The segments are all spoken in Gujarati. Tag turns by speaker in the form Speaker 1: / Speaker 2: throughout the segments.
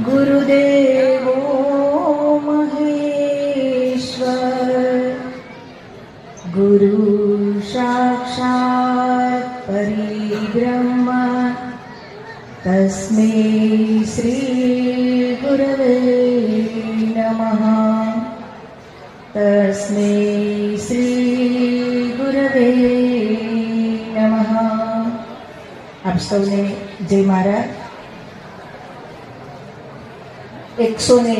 Speaker 1: ગુરુદેવો મહેશ્વર ગુરુ સાક્ષાત પરિબ્રહ્મ તસ્મે શ્રી ગુરવે નમઃ તસ્મે શ્રી ગુરવે નમઃ આપ સૌને જય મહારાજ એકસો ને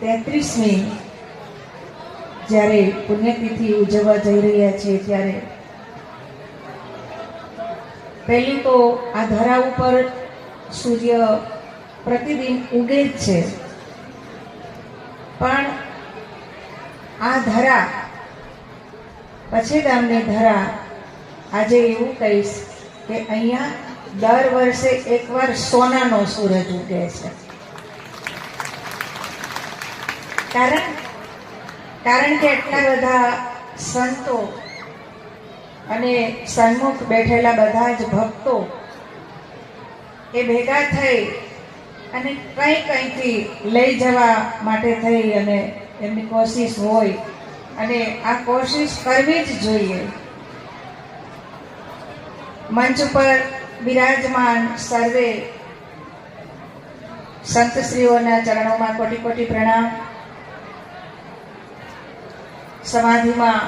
Speaker 1: તેત્રીસમી જ્યારે પુણ્યતિથિ ઉજવવા જઈ રહ્યા છીએ ત્યારે પહેલી તો આ ધરા ઉપર સૂર્ય પ્રતિદિન ઉગે જ છે. પણ આ ધરા પછી ગામની ધરા આજે એવું કહીશ કે અહીંયા દર વર્ષે એકવાર સોનાનો સૂરજ ઉગે છે. કારણ? કારણ કે એટલા બધા સંતો અને સન્મુખ બેઠેલા બધા જ ભક્તો એ ભેગા થઈ અને કંઈ કંઈથી લઈ જવા માટે થઈ અને એમની કોશિશ હોય અને આ કોશિશ કરવી જ જોઈએ. મંચ પર બિરાજમાન સર્વે સંતશ્રીઓના ચરણોમાં કોટી કોટી પ્રણામ. સમાધિમાં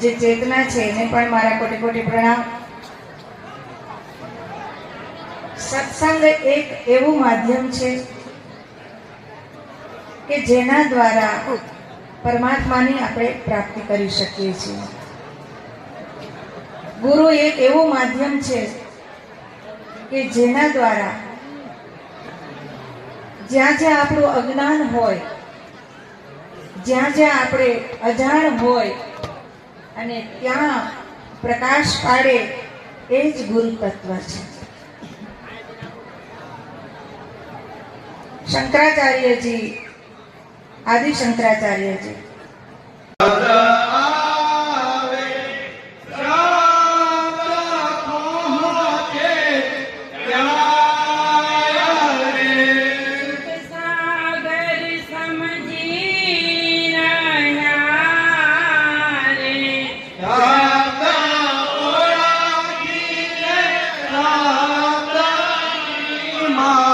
Speaker 1: જે ચેતના છે, એને પણ મારા કોટી કોટી પ્રણામ. સત્સંગ એક એવું માધ્યમ છે કે જેના દ્વારા પરમાત્માની આપણે પ્રાપ્તિ કરી શકીએ છીએ. ગુરુ એક એવું માધ્યમ છે કે જેના દ્વારા જ્યાં જ્યાં આપણું અજ્ઞાન હોય જ્યાં જ્યાં આપણે અજાણ હોય અને ત્યાં પ્રકાશ પાડે, એ જ ગુરુ તત્વ છે. શંકરાચાર્યજી, આદિ શંકરાચાર્યજી মা